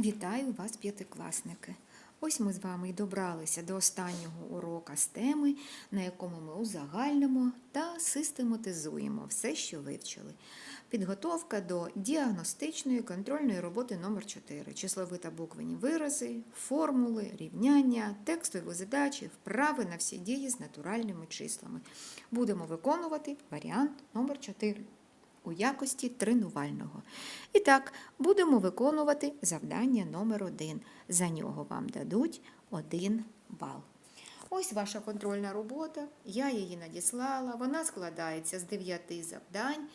Вітаю вас, п'ятикласники! Ось ми з вами і добралися до останнього урока з теми, на якому ми узагальнимо та систематизуємо все, що вивчили. Підготовка до діагностичної контрольної роботи номер 4 числові та буквені вирази, формули, рівняння, текстові задачі, вправи на всі дії з натуральними числами. Будемо виконувати варіант номер 4 у якості тренувального. І так, будемо виконувати завдання номер 1 За нього вам дадуть 1 бал. Ось ваша контрольна робота. Я її надіслала. Вона складається з 9 завдань.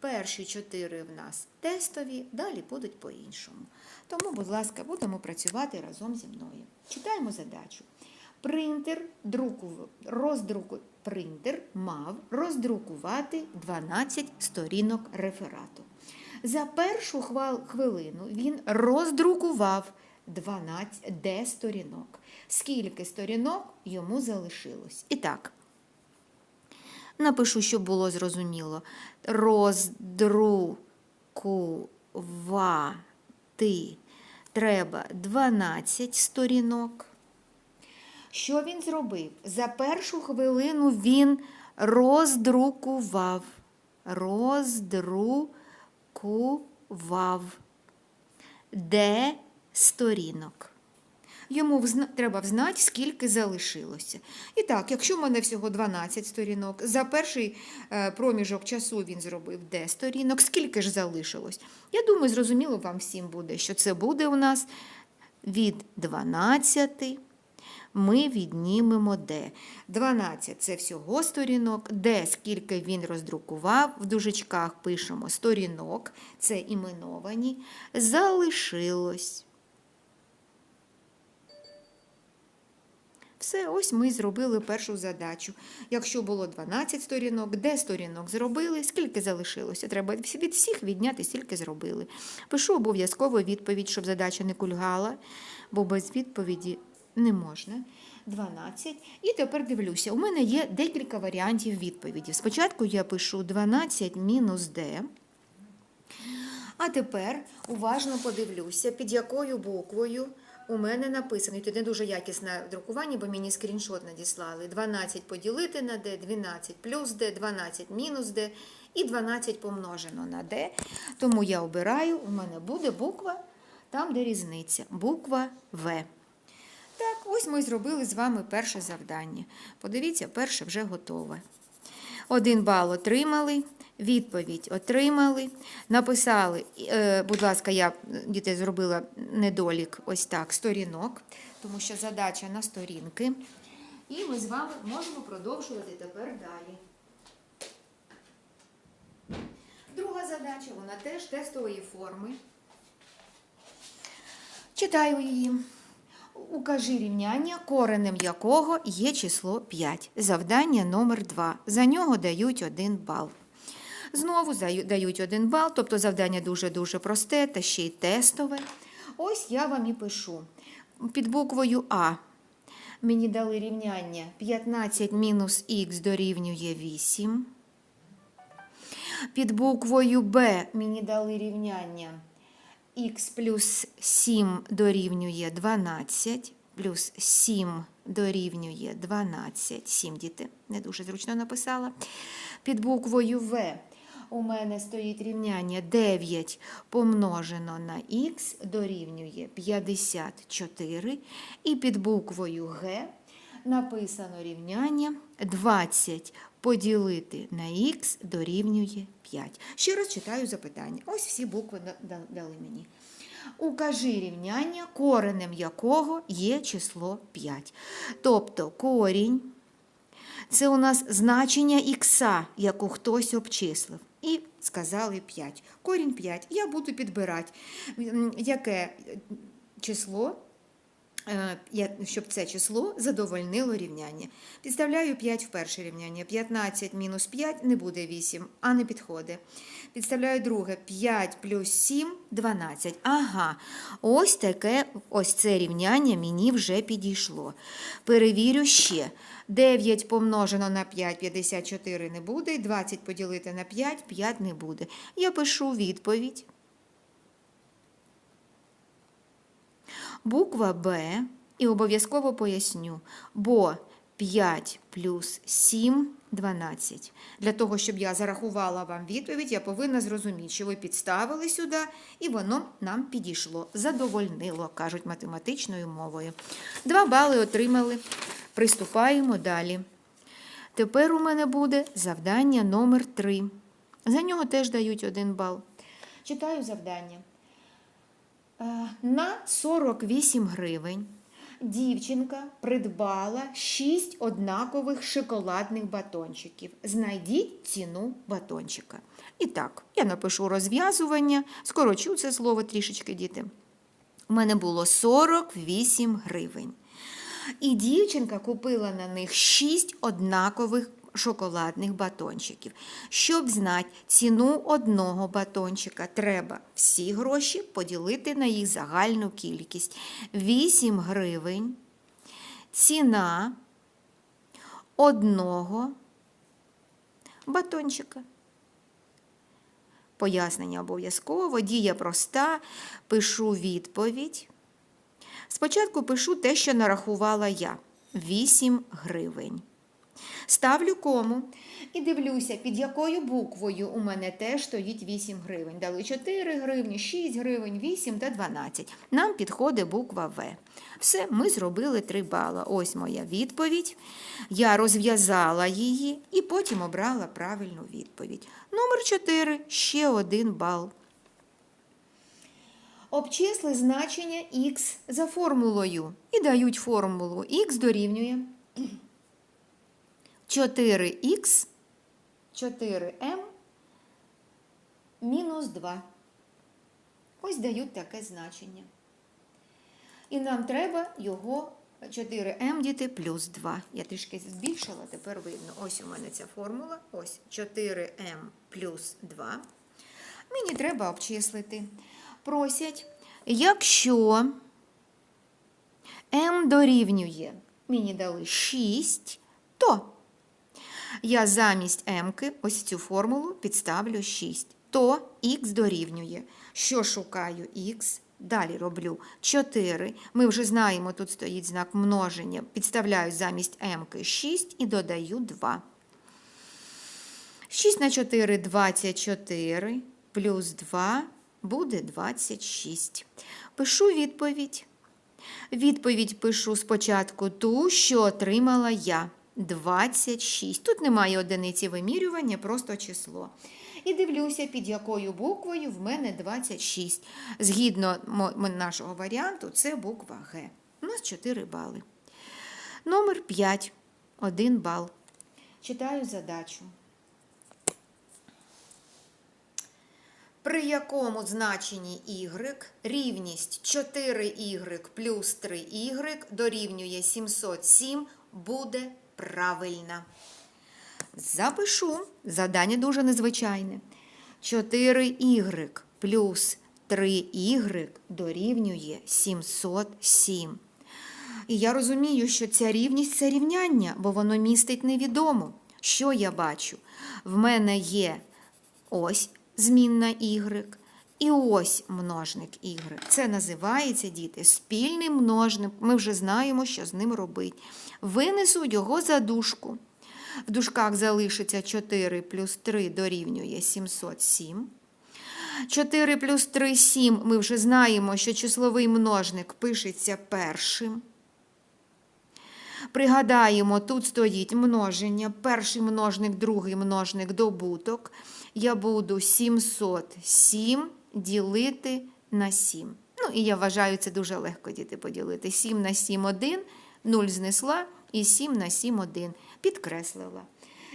Перші чотири в нас тестові, далі будуть по-іншому. Тому, будь ласка, будемо працювати разом зі мною. Читаємо задачу. Принтер друку, роздруку, принтер мав роздрукувати 12 сторінок реферату. За першу хвилину він роздрукував 12 де сторінок. Скільки сторінок йому залишилось? І так, напишу, щоб було зрозуміло. Роздрукувати треба 12 сторінок. Що він зробив? За першу хвилину він роздрукував. Роздрукував. Де сторінок? Йому треба взнати, скільки залишилося. І так, якщо в мене всього 12 сторінок, за перший е, проміжок часу він зробив де сторінок, скільки ж залишилось? Я думаю, зрозуміло вам всім буде, що це буде у нас від 12 ми віднімемо D. 12 це всього сторінок. D, скільки він роздрукував, в дужечках пишемо сторінок, це іменовані, залишилось. Все, ось ми зробили першу задачу. Якщо було 12 сторінок, де сторінок зробили, скільки залишилося? Треба від всіх відняти, скільки зробили. Пишу обов'язково відповідь, щоб задача не кульгала, бо без відповіді не можна. 12. І тепер дивлюся, у мене є декілька варіантів відповіді. Спочатку я пишу 12 мінус d. А тепер уважно подивлюся, під якою буквою у мене написано. Тут не дуже якісне друкування, бо мені скріншот надіслали. 12 поділити на d, 12 плюс d, 12 мінус d і 12 помножено на d. Тому я обираю, у мене буде буква там, де різниця. Буква В. Так, ось ми зробили з вами перше завдання. Подивіться, перше вже готове. Один бал отримали, відповідь отримали. Написали, е, будь ласка, я дітей зробила недолік ось так, сторінок, тому що задача на сторінки. І ми з вами можемо продовжувати тепер далі. Друга задача, вона теж тестової форми. Читаю її. Укажи рівняння, коренем якого є число 5. Завдання номер 2. За нього дають 1 бал. Знову дають 1 бал, тобто завдання дуже-дуже просте та ще й тестове. Ось я вам і пишу. Під буквою А мені дали рівняння 15 мінус х дорівнює 8. Під буквою Б мені дали рівняння х плюс 7 дорівнює 12, плюс 7 дорівнює 12. 7 діти, не дуже зручно написала. Під буквою В у мене стоїть рівняння 9 помножено на х дорівнює 54. І під буквою Г написано рівняння 20 поділити на х дорівнює 5. Ще раз читаю запитання. Ось всі букви да- да- дали мені. Укажи рівняння, коренем якого є число 5. Тобто корінь це у нас значення ікса, яку хтось обчислив. І сказали 5. Корінь 5. Я буду підбирати, яке число щоб це число задовольнило рівняння. Підставляю 5 в перше рівняння. 15 мінус 5 не буде 8, а не підходить. Підставляю друге 5 плюс 7 12. Ага, ось таке, ось це рівняння мені вже підійшло. Перевірю ще. 9 помножено на 5, 54 не буде, 20 поділити на 5, 5 не буде. Я пишу відповідь. Буква Б, і обов'язково поясню, бо 5 плюс 7 12. Для того, щоб я зарахувала вам відповідь, я повинна зрозуміти, що ви підставили сюди, і воно нам підійшло. Задовольнило, кажуть математичною мовою. Два бали отримали. Приступаємо далі. Тепер у мене буде завдання номер 3. За нього теж дають один бал. Читаю завдання. Е, На 48 гривень дівчинка придбала 6 однакових шоколадних батончиків. Знайдіть ціну батончика. І так, я напишу розв'язування, скорочу це слово трішечки, діти. У мене було 48 гривень. І дівчинка купила на них 6 однакових шоколадних батончиків. Щоб знати ціну одного батончика, треба всі гроші поділити на їх загальну кількість. 8 гривень. Ціна одного батончика. Пояснення обов'язково, дія проста, пишу відповідь. Спочатку пишу те, що нарахувала я 8 гривень. Ставлю кому і дивлюся, під якою буквою у мене теж стоїть 8 гривень. Дали 4 гривні, 6 гривень, 8 та 12. Нам підходить буква В. Все, ми зробили 3 бала. Ось моя відповідь. Я розв'язала її і потім обрала правильну відповідь. Номер 4 ще один бал. Обчисли значення х за формулою і дають формулу х дорівнює 4х 4m мінус 2. Ось дають таке значення. І нам треба його 4m діти плюс 2. Я трішки збільшила, тепер видно. Ось у мене ця формула. Ось 4m плюс 2. Мені треба обчислити. Просять, якщо m дорівнює, мені дали 6, то я замість m, ось цю формулу, підставлю 6. То х дорівнює. Що шукаю х? Далі роблю 4. Ми вже знаємо, тут стоїть знак множення. Підставляю замість m 6 і додаю 2. 6 на 4 24, плюс 2 буде 26. Пишу відповідь. Відповідь пишу спочатку ту, що отримала я. 26. Тут немає одиниці вимірювання, просто число. І дивлюся, під якою буквою в мене 26. Згідно нашого варіанту, це буква Г. У нас 4 бали. Номер 5. 1 бал. Читаю задачу. При якому значенні y рівність 4y плюс 3y дорівнює 707 буде правильна. Запишу. Завдання дуже незвичайне. 4y плюс 3y дорівнює 707. І я розумію, що ця рівність це рівняння, бо воно містить невідомо. Що я бачу? В мене є ось змінна y, і ось множник y. Це називається, діти, спільний множник. Ми вже знаємо, що з ним робити. Винесу його за дужку. В дужках залишиться 4 плюс 3 дорівнює 707. 4 плюс 3 7. Ми вже знаємо, що числовий множник пишеться першим. Пригадаємо, тут стоїть множення, перший множник, другий множник, добуток. Я буду 707 ділити на 7. Ну, і я вважаю, це дуже легко діти поділити. 7 на 7 1, 0 знесла і 7 на 7 1 підкреслила.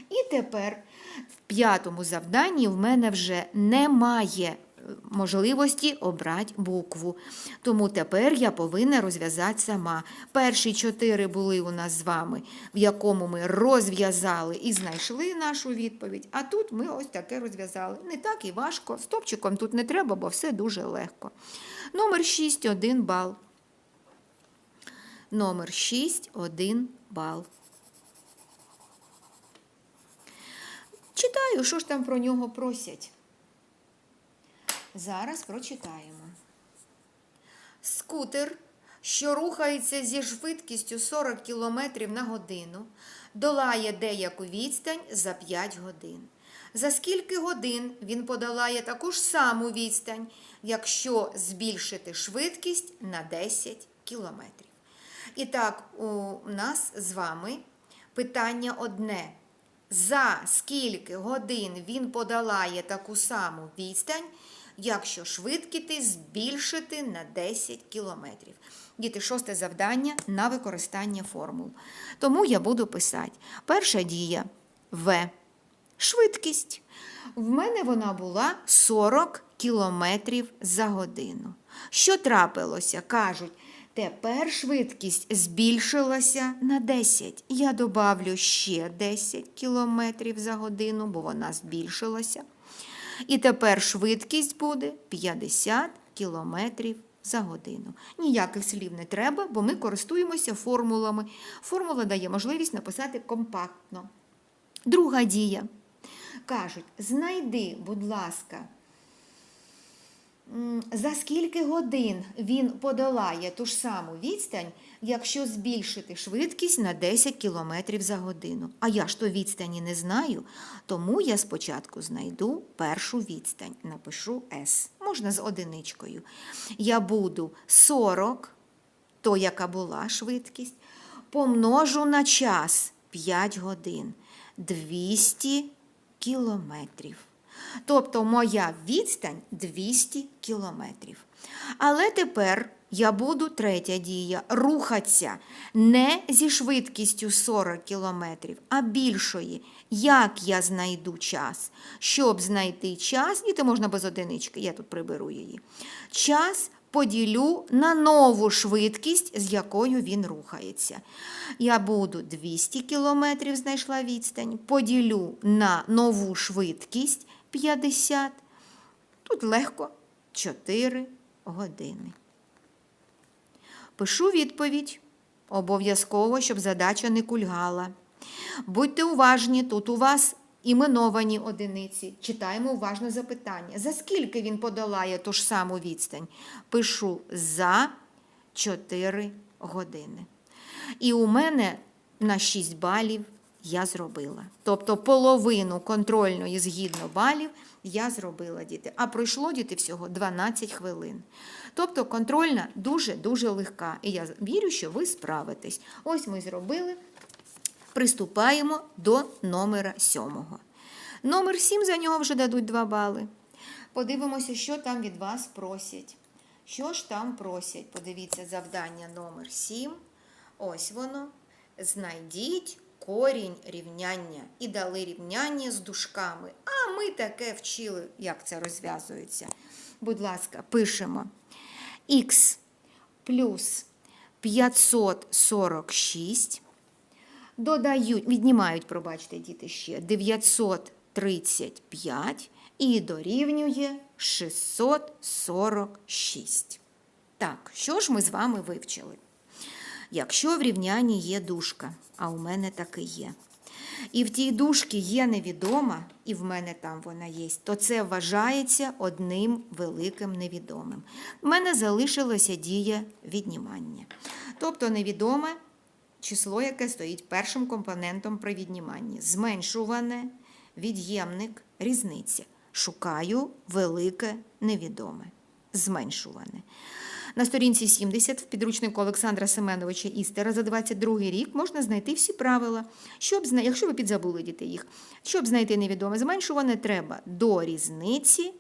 І тепер в п'ятому завданні в мене вже немає можливості обрати букву. Тому тепер я повинна розв'язати сама. Перші чотири були у нас з вами, в якому ми розв'язали і знайшли нашу відповідь. А тут ми ось таке розв'язали. Не так і важко. Стопчиком тут не треба, бо все дуже легко. Номер 6 1 бал. Номер 6 1 бал. Читаю, що ж там про нього просять. Зараз прочитаємо. Скутер що рухається зі швидкістю 40 км на годину, долає деяку відстань за 5 годин. За скільки годин він подолає таку ж саму відстань, якщо збільшити швидкість на 10 км. І так, у нас з вами питання одне. За скільки годин він подолає таку саму відстань, якщо швидкість збільшити на 10 кілометрів. Діти, шосте завдання на використання формул. Тому я буду писати. Перша дія В. Швидкість. В мене вона була 40 кілометрів за годину. Що трапилося? Кажуть, тепер швидкість збільшилася на 10. Я добавлю ще 10 кілометрів за годину, бо вона збільшилася. І тепер швидкість буде 50 кілометрів за годину. Ніяких слів не треба, бо ми користуємося формулами. Формула дає можливість написати компактно. Друга дія. Кажуть, знайди, будь ласка, за скільки годин він подолає ту ж саму відстань, якщо збільшити швидкість на 10 км за годину. А я ж то відстані не знаю, тому я спочатку знайду першу відстань. Напишу S. Можна з одиничкою. Я буду 40, то яка була швидкість, помножу на час 5 годин 200 кілометрів. Тобто моя відстань 200 кілометрів. Але тепер я буду третя дія рухатися не зі швидкістю 40 кілометрів, а більшої. Як я знайду час? Щоб знайти час, і це можна без одинички, я тут приберу її. Час поділю на нову швидкість, з якою він рухається. Я буду 200 км знайшла відстань, поділю на нову швидкість 50. Тут легко 4 години. Пишу відповідь. Обов'язково, щоб задача не кульгала. Будьте уважні, тут у вас іменовані одиниці. Читаємо уважно запитання. За скільки він подолає ту ж саму відстань? Пишу за 4 години. І у мене на 6 балів я зробила. Тобто половину контрольної згідно балів я зробила діти. А пройшло діти всього 12 хвилин. Тобто контрольна дуже-дуже легка. І я вірю, що ви справитесь. Ось ми зробили. Приступаємо до номера сьомого. Номер 7 за нього вже дадуть 2 бали. Подивимося, що там від вас просять. Що ж там просять? Подивіться завдання номер 7. Ось воно. Знайдіть корінь рівняння. І дали рівняння з дужками. А ми таке вчили, як це розв'язується. Будь ласка, пишемо х плюс 546. Додають, віднімають, пробачте, діти ще 935 і дорівнює 646. Так, що ж ми з вами вивчили? Якщо в рівнянні є дужка, а у мене таки є, і в тій дужці є невідома, і в мене там вона є, то це вважається одним великим невідомим. У мене залишилося дія віднімання. Тобто невідоме число, яке стоїть першим компонентом при відніманні. Зменшуване, від'ємник, різниця. Шукаю велике невідоме. Зменшуване. На сторінці 70 в підручнику Олександра Семеновича Істера за 22 рік можна знайти всі правила. Щоб, якщо ви підзабули діти їх, щоб знайти невідоме зменшуване, треба до різниці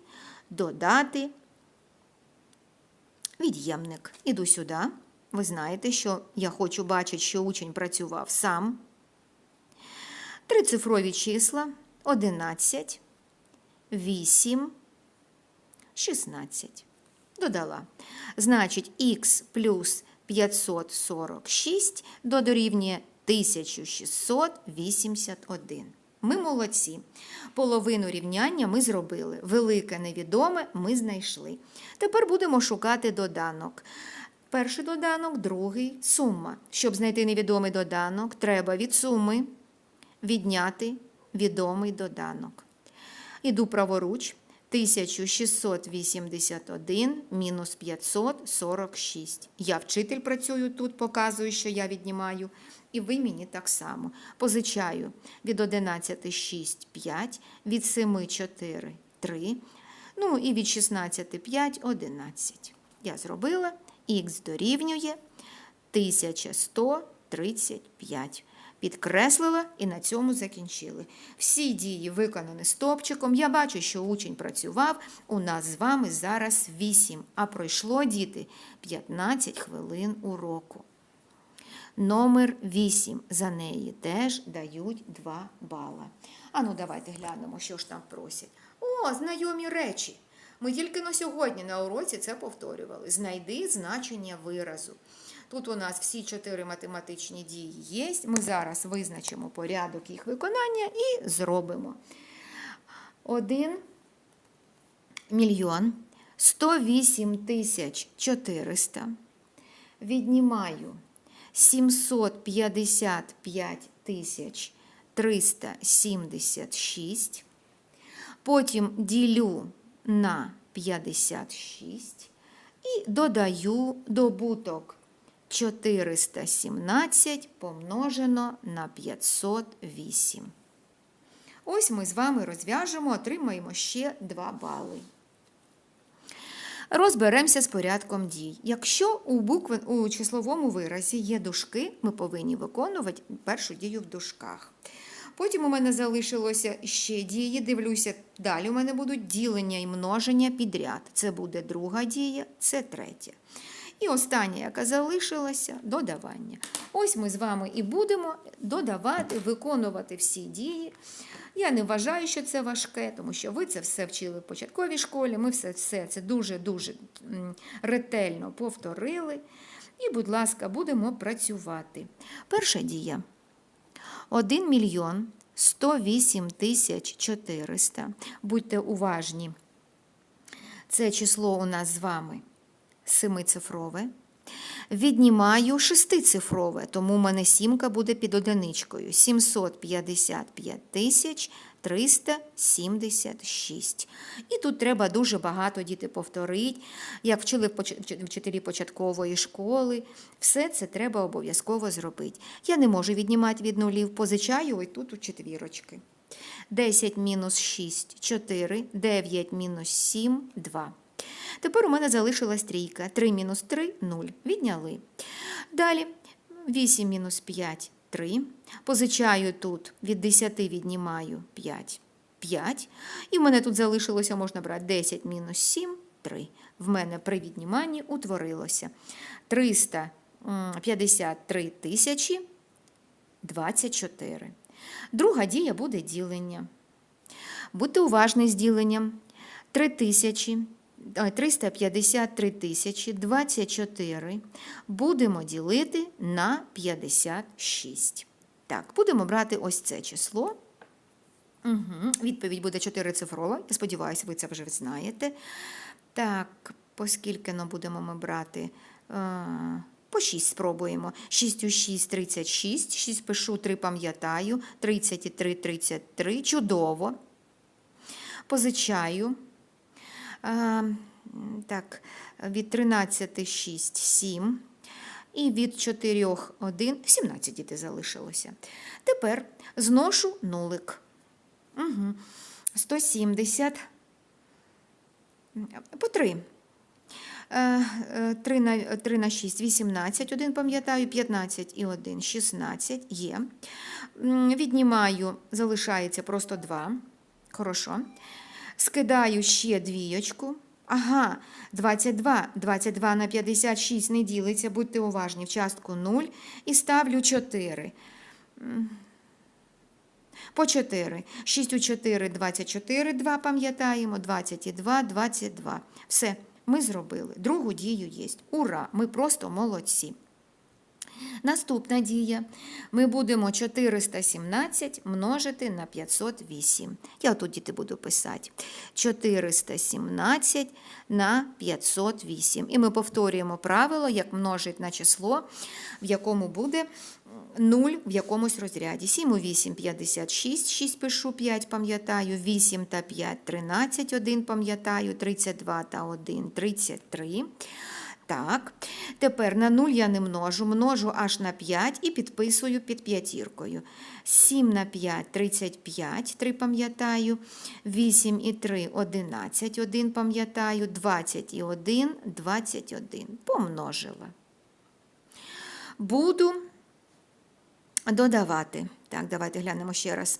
додати від'ємник. Іду сюди. Ви знаєте, що я хочу бачити, що учень працював сам. Трицифрові числа 11, 8, 16. Додала. Значить, х плюс 546 до дорівнює 1681. Ми молодці. Половину рівняння ми зробили. Велике невідоме ми знайшли. Тепер будемо шукати доданок. Перший доданок, другий сума. Щоб знайти невідомий доданок, треба від суми відняти відомий доданок. Іду праворуч. 1681 мінус 546. Я вчитель працюю тут, показую, що я віднімаю. І ви мені так само. Позичаю від 11 6, 5, від 7 4, 3, ну і від 16 5, 11. Я зробила. Х дорівнює 1135. Підкреслила і на цьому закінчили. Всі дії виконані стопчиком. Я бачу, що учень працював. У нас з вами зараз 8, а пройшло діти 15 хвилин уроку. Номер 8. За неї теж дають 2 бала. А ну давайте глянемо, що ж там просять. О, знайомі речі. Ми тільки на сьогодні на уроці це повторювали. Знайди значення виразу. Тут у нас всі чотири математичні дії є. Ми зараз визначимо порядок їх виконання і зробимо. 1 мільйон 108 тисяч 400. Віднімаю 755 тисяч 376. Потім ділю на 56 і додаю добуток 417 помножено на 508. Ось ми з вами розв'яжемо, отримаємо ще 2 бали. Розберемося з порядком дій. Якщо у букви у числовому виразі є дужки, ми повинні виконувати першу дію в дужках. Потім у мене залишилося ще дії, дивлюся, далі у мене будуть ділення і множення підряд. Це буде друга дія, це третя. І остання, яка залишилася, додавання. Ось ми з вами і будемо додавати, виконувати всі дії. Я не вважаю, що це важке, тому що ви це все вчили в початковій школі. Ми все, все це дуже-дуже ретельно повторили. І, будь ласка, будемо працювати. Перша дія. 1 мільйон 108 тисяч 400. Будьте уважні. Це число у нас з вами семицифрове. Віднімаю шестицифрове, тому у мене сімка буде під одиничкою. 755 тисяч 376. І тут треба дуже багато діти повторити, як вчили вчителі початкової школи. Все це треба обов'язково зробити. Я не можу віднімати від нулів, позичаю ось тут у четвірочки. 10 мінус 6 4, 9 мінус 7 2. Тепер у мене залишилась трійка. 3 мінус 3 0. Відняли. Далі 8 мінус 5 3. Позичаю тут від 10 віднімаю 5. 5. І в мене тут залишилося, можна брати 10 мінус 7 3. В мене при відніманні утворилося 353 тисячі 24. Друга дія буде ділення. Будьте уважні з діленням. 3 тисячі 353 тисячі 24 будемо ділити на 56. Так, будемо брати ось це число. Угу. Відповідь буде 4 цифрова. Я сподіваюся, ви це вже знаєте. Так, оскільки ну, будемо ми брати. По 6 спробуємо. 6 у 6 – 36. 6 пишу, 3 пам'ятаю. 33 – 33. Чудово. Позичаю. Так, від 13 6 7. І від 4 1 17 дітей залишилося. Тепер зношу нулик. Угу. 170 по 3. 3 на 3 на 6 18, один пам'ятаю, 15 і 1 16 є. Віднімаю, залишається просто 2. Хорошо. Скидаю ще двієчку. Ага, 22. 22 на 56 не ділиться, будьте уважні, в частку 0 і ставлю 4. По 4. 6 у 4 – 24, 2 пам'ятаємо, 22, 22. Все, ми зробили. Другу дію є. Ура! Ми просто молодці. Наступна дія. Ми будемо 417 множити на 508. Я тут діти буду писати. 417 на 508. І ми повторюємо правило, як множить на число, в якому буде 0 в якомусь розряді. 7 у 8 – 56, 6 пишу, 5 пам'ятаю, 8 та 5 – 13, 1 пам'ятаю, 32 та 1 – 33. Так, тепер на 0 я не множу, множу аж на 5 і підписую під п'ятіркою. 7 на 5 – 35, 3 пам'ятаю, 8 і 3 – 11, 1 пам'ятаю, 20 і 1 – 21. Помножила. Буду додавати. Так, давайте глянемо ще раз.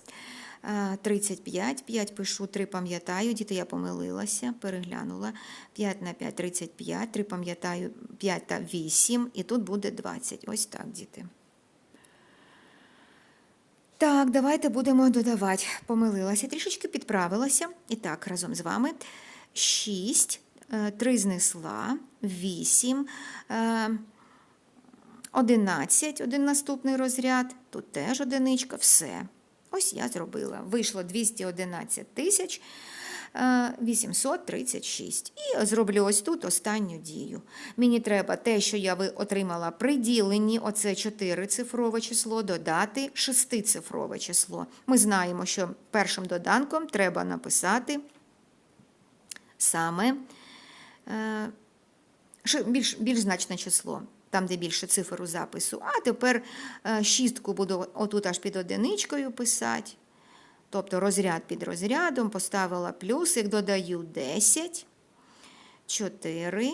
Е, 35, 5 пишу, 3 пам'ятаю, діти, я помилилася, переглянула. 5 на 5 – 35, 3 пам'ятаю, 5 та 8, і тут буде 20. Ось так, діти. Так, давайте будемо додавати. Помилилася, трішечки підправилася. І так, разом з вами. 6, 3 знесла, 8, 11, один наступний розряд, тут теж одиничка, все. Ось я зробила. Вийшло 211 тисяч е, 836. І зроблю ось тут останню дію. Мені треба те, що я отримала при діленні, оце 4-цифрове число, додати 6-цифрове число. Ми знаємо, що першим доданком треба написати саме е, більш, більш значне число, там, де більше цифр у запису. А тепер е, шістку буду отут аж під одиничкою писати. Тобто розряд під розрядом, поставила плюсик, додаю 10, 4,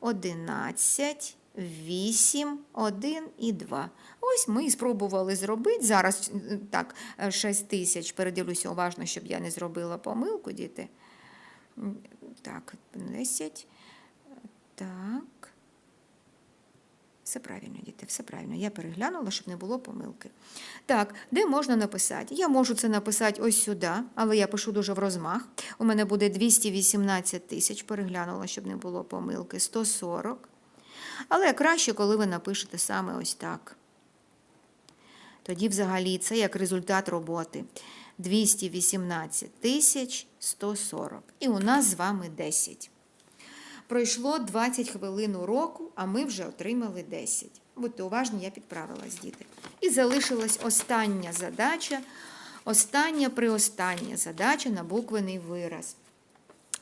11, 8, 1 і 2. Ось ми і спробували зробити. Зараз е, так, 6 тисяч. Передивлюся уважно, щоб я не зробила помилку, діти. Так, 10. Так. Все правильно, діти, все правильно. Я переглянула, щоб не було помилки. Так, де можна написати? Я можу це написати ось сюди, але я пишу дуже в розмах. У мене буде 218 тисяч, переглянула, щоб не було помилки, 140. Але краще, коли ви напишете саме ось так. Тоді взагалі це як результат роботи. 218 тисяч 140. І у нас з вами 10. Пройшло 20 хвилин уроку, а ми вже отримали 10. Будьте уважні, я підправилась, діти. І залишилась остання задача, остання приостання задача на буквений вираз.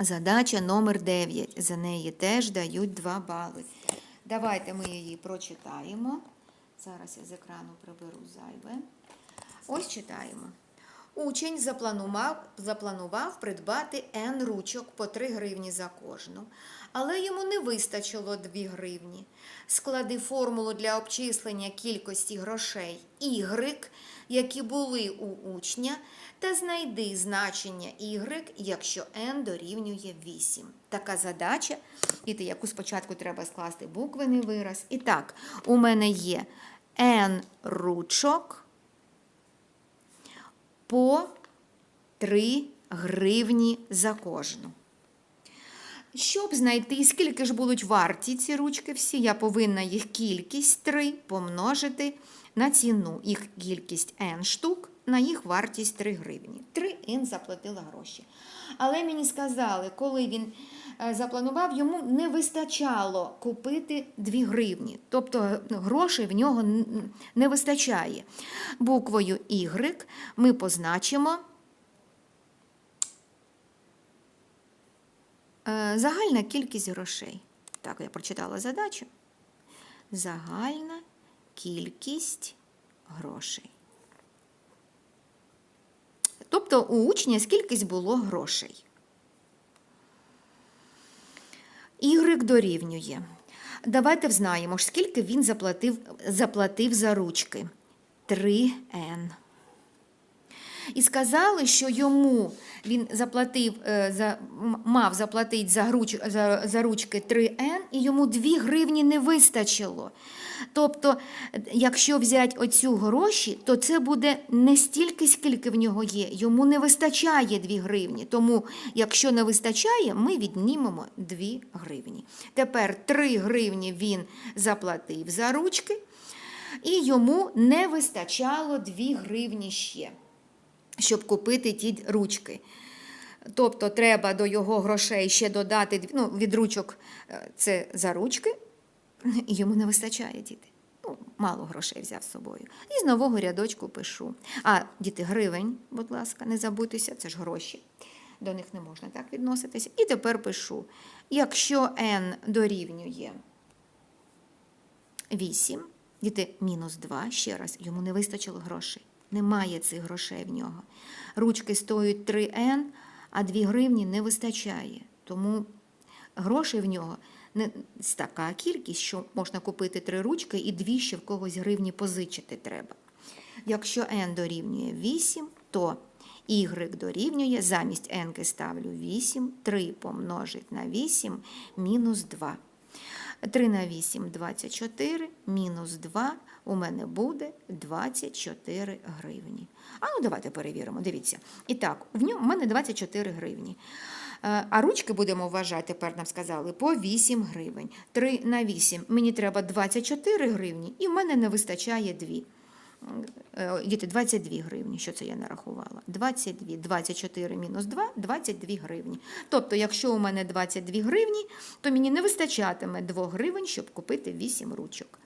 Задача номер 9. За неї теж дають 2 бали. Давайте ми її прочитаємо. Зараз я з екрану приберу зайве. Ось читаємо. Учень запланував, запланував придбати N ручок по 3 гривні за кожну, але йому не вистачило 2 гривні. Склади формулу для обчислення кількості грошей Y, які були у учня, та знайди значення Y, якщо N дорівнює 8. Така задача, діти, яку спочатку треба скласти буквений вираз. І так, у мене є N ручок по 3 гривні за кожну. Щоб знайти, скільки ж будуть варті ці ручки всі, я повинна їх кількість 3 помножити на ціну. Їх кількість n штук, на їх вартість 3 гривні. 3 n заплатила гроші. Але мені сказали, коли він запланував, йому не вистачало купити 2 гривні. Тобто грошей в нього не вистачає. Буквою Y ми позначимо е, загальна кількість грошей. Так, я прочитала задачу. Загальна кількість грошей. Тобто у учня скількись було грошей. Y дорівнює. Давайте взнаємо, скільки він заплатив, заплатив за ручки. 3N. І сказали, що йому він заплатив, е, за, мав заплатити за, груч, за, за ручки 3N, і йому 2 гривні не вистачило. Тобто, якщо взяти оцю гроші, то це буде не стільки, скільки в нього є. Йому не вистачає 2 гривні. Тому, якщо не вистачає, ми віднімемо 2 гривні. Тепер 3 гривні він заплатив за ручки, і йому не вистачало 2 гривні ще щоб купити ті ручки. Тобто треба до його грошей ще додати ну, від ручок е, це за ручки, і йому не вистачає діти. Ну, мало грошей взяв з собою. І з нового рядочку пишу. А діти, гривень, будь ласка, не забудьтеся, це ж гроші. До них не можна так відноситися. І тепер пишу: якщо n дорівнює 8, діти мінус 2, ще раз, йому не вистачило грошей. Немає цих грошей в нього. Ручки стоять 3n, а 2 гривні не вистачає. Тому грошей в нього не така кількість, що можна купити три ручки і дві ще в когось гривні позичити треба. Якщо n дорівнює 8, то y дорівнює, замість n ставлю 8, 3 помножить на 8, мінус 2. 3 на 8 – 24, мінус 2 у мене буде 24 гривні. А ну давайте перевіримо, дивіться. І так, в ньому в мене 24 гривні. Е, А ручки будемо вважати, тепер нам сказали, по 8 гривень. 3 на 8 мені треба 24 гривні, і в мене не вистачає 2. Е, Діти, 22 гривні, що це я нарахувала? 22, 24 мінус 2, 22 гривні. Тобто, якщо у мене 22 гривні, то мені не вистачатиме 2 гривень, щоб купити 8 ручок.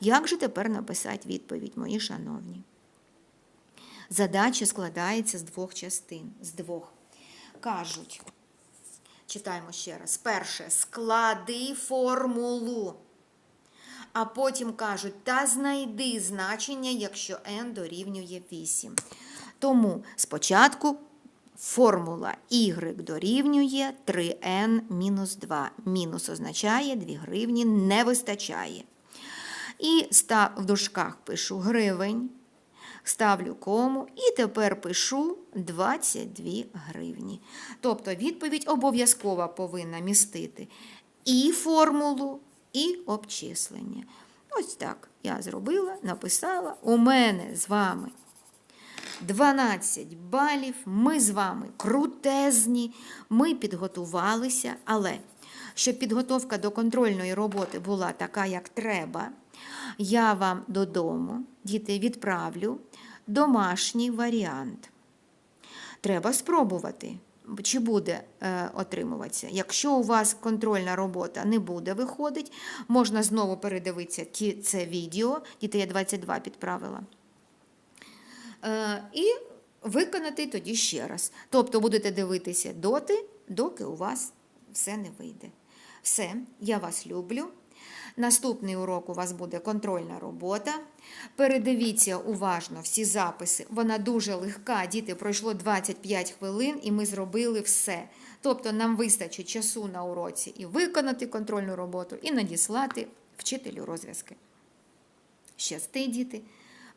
Як же тепер написати відповідь, мої шановні? Задача складається з двох частин. З двох. Кажуть, читаємо ще раз. Перше, склади формулу. А потім кажуть, та знайди значення, якщо n дорівнює 8. Тому спочатку формула y дорівнює 3n мінус 2. Мінус означає 2 гривні не вистачає. І ста- в дужках пишу гривень, ставлю кому і тепер пишу 22 гривні. Тобто відповідь обов'язково повинна містити і формулу, і обчислення. Ось так я зробила, написала. У мене з вами 12 балів. Ми з вами крутезні, ми підготувалися, але щоб підготовка до контрольної роботи була така, як треба, я вам додому, діти, відправлю домашній варіант. Треба спробувати, чи буде е, отримуватися. Якщо у вас контрольна робота не буде виходить, можна знову передивитися ті, це відео. Діти, я 22 підправила. Е, і виконати тоді ще раз. Тобто будете дивитися доти, доки у вас все не вийде. Все, я вас люблю. Наступний урок у вас буде контрольна робота. Передивіться уважно всі записи. Вона дуже легка. Діти пройшло 25 хвилин, і ми зробили все. Тобто нам вистачить часу на уроці і виконати контрольну роботу, і надіслати вчителю розв'язки. Щасти, діти,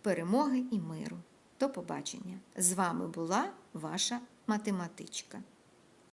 перемоги і миру. До побачення! З вами була ваша математичка.